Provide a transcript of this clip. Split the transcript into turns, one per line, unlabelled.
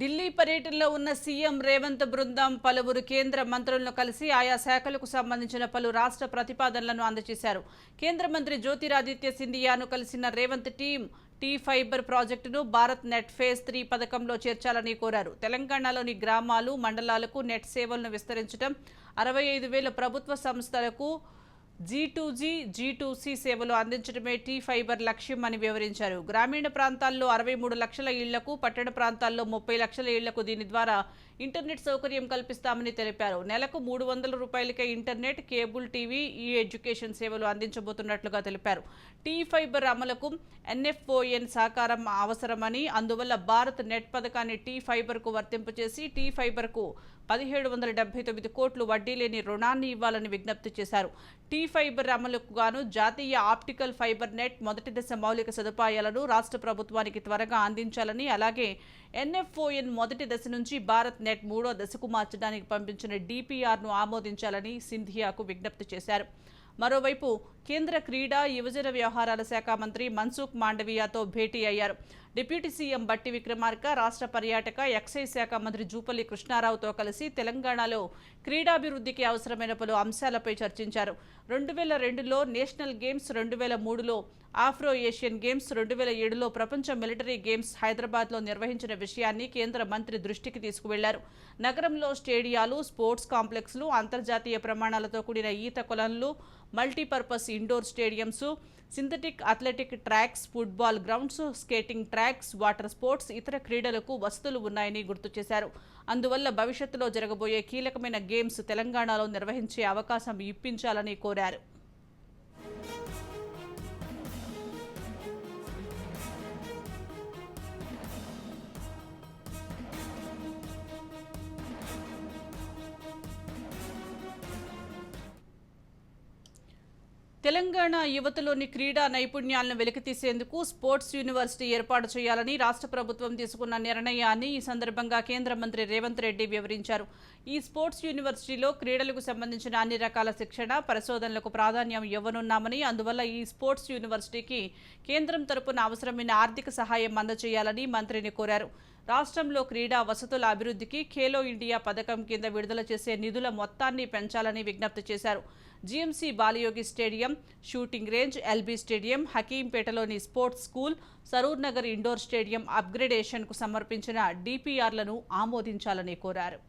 ఢిల్లీ పర్యటనలో ఉన్న సీఎం రేవంత్ బృందం పలువురు కేంద్ర మంత్రులను కలిసి ఆయా శాఖలకు సంబంధించిన పలు రాష్ట్ర ప్రతిపాదనలను అందజేశారు. కేంద్ర మంత్రి జ్యోతిరాదిత్య సింధియాను కలిసిన రేవంత్ టీం టీ ఫైబర్ ప్రాజెక్టును భారత్ నెట్ ఫేజ్ త్రీ పథకంలో చేర్చాలని కోరారు. తెలంగాణలోని గ్రామాలు మండలాలకు నెట్ సేవలను విస్తరించడం అరవై ఐదు వేల ప్రభుత్వ సంస్థలకు G two G G two C సేవలు అందించడమే టీ ఫైబర్ లక్ష్యం అని వివరించారు. గ్రామీణ ప్రాంతాల్లో అరవై మూడు లక్షల ఇళ్ళకు పట్టణ ప్రాంతాల్లో ముప్పై లక్షల ఇళ్ళకు దీని ద్వారా ఇంటర్నెట్ సౌకర్యం కల్పిస్తామని తెలిపారు. నెలకు మూడు వందల రూపాయలకే internet cable TV e education సేవలు అందించబోతున్నట్లుగా తెలిపారు. టీ ఫైబర్ అమలుకు ఎన్ఎఫ్ఓఎన్ సహకారం అవసరమని అందువల్ల భారత్ నెట్ పథకాన్ని టీ ఫైబర్కు వర్తింపచేసి టీ ఫైబర్కు పదిహేడు వందల డెబ్బై తొమ్మిది కోట్లు వడ్డీ లేని రుణాన్ని ఇవ్వాలని విజ్ఞప్తి చేశారు. టీ ఫైబర్ అమలుకు గాను జాతీయ ఆప్టికల్ ఫైబర్ నెట్ మొదటి దశ మౌలిక సదుపాయాలను రాష్ట్ర ప్రభుత్వానికి త్వరగా అందించాలని అలాగే ఎన్ఎఫ్ఓఎన్ మొదటి దశ నుంచి భారత్ నెట్ మూడో దశకు మార్చడానికి పంపించిన డిపిఆర్ను ఆమోదించాలని సింధియాకు విజ్ఞప్తి చేశారు. మరోవైపు కేంద్ర క్రీడా యువజన వ్యవహారాల శాఖ మంత్రి మన్సుఖ్ మాండవియాతో భేటీ అయ్యారు. డిప్యూటీ సీఎం బట్టి విక్రమార్క రాష్ట్ర పర్యాటక ఎక్సైజ్ శాఖ మంత్రి జూపల్లి కృష్ణారావుతో కలిసి తెలంగాణలో క్రీడాభివృద్ధికి అవసరమైన పలు అంశాలపై చర్చించారు. రెండు వేల రెండులో నేషనల్ గేమ్స్ రెండు వేల మూడులో ఆఫ్రో ఏషియన్ గేమ్స్ రెండు వేల ఏడులో ప్రపంచ మిలిటరీ గేమ్స్ హైదరాబాద్లో నిర్వహించిన విషయాన్ని కేంద్ర మంత్రి దృష్టికి తీసుకువెళ్ళారు. నగరంలో స్టేడియాలు స్పోర్ట్స్ కాంప్లెక్స్లు అంతర్జాతీయ ప్రమాణాలతో కూడిన ఈత కొలన్లు multipurpose indoor stadiums synthetic athletic tracks football grounds skating tracks water sports ఇతర క్రీడలకు వసతులు ఉన్నాయని గుర్తు చేశారు. అందువల్ల భవిష్యత్తులో జరగబోయే కీలకమైన గేమ్స్ తెలంగాణలో నిర్వహించే అవకాశం ఇప్పించాలని కోరారు. తెలంగాణ యువతలోని క్రీడా నైపుణ్యాలను వెలికితీసేందుకు స్పోర్ట్స్ యూనివర్సిటీ ఏర్పాటు చేయాలని రాష్ట్ర ప్రభుత్వం తీసుకున్న నిర్ణయాన్ని ఈ సందర్భంగా కేంద్ర మంత్రి రేవంత్ రెడ్డి వివరించారు. ఈ స్పోర్ట్స్ యూనివర్సిటీలో క్రీడలకు సంబంధించిన అన్ని రకాల శిక్షణ పరిశోధనలకు ప్రాధాన్యం ఇవ్వనున్నామని అందువల్ల ఈ స్పోర్ట్స్ యూనివర్సిటీకి కేంద్రం తరపున అవసరమైన ఆర్థిక సహాయం అందజేయాలని మంత్రిని కోరారు. రాష్ట్రంలో క్రీడా వసతుల అభివృద్ధికి ఖేలో ఇండియా పథకం కింద విడుదల చేసే నిధుల మొత్తాన్ని పెంచాలని విజ్ఞప్తి చేశారు. GMC Balayogi stadium shooting range LB stadium హకీంపేటలోని sports school Saroor Nagar indoor stadium అప్గ్రేడేషన్కు సమర్పించిన డిపిఆర్లను ఆమోదించాలని కోరారు.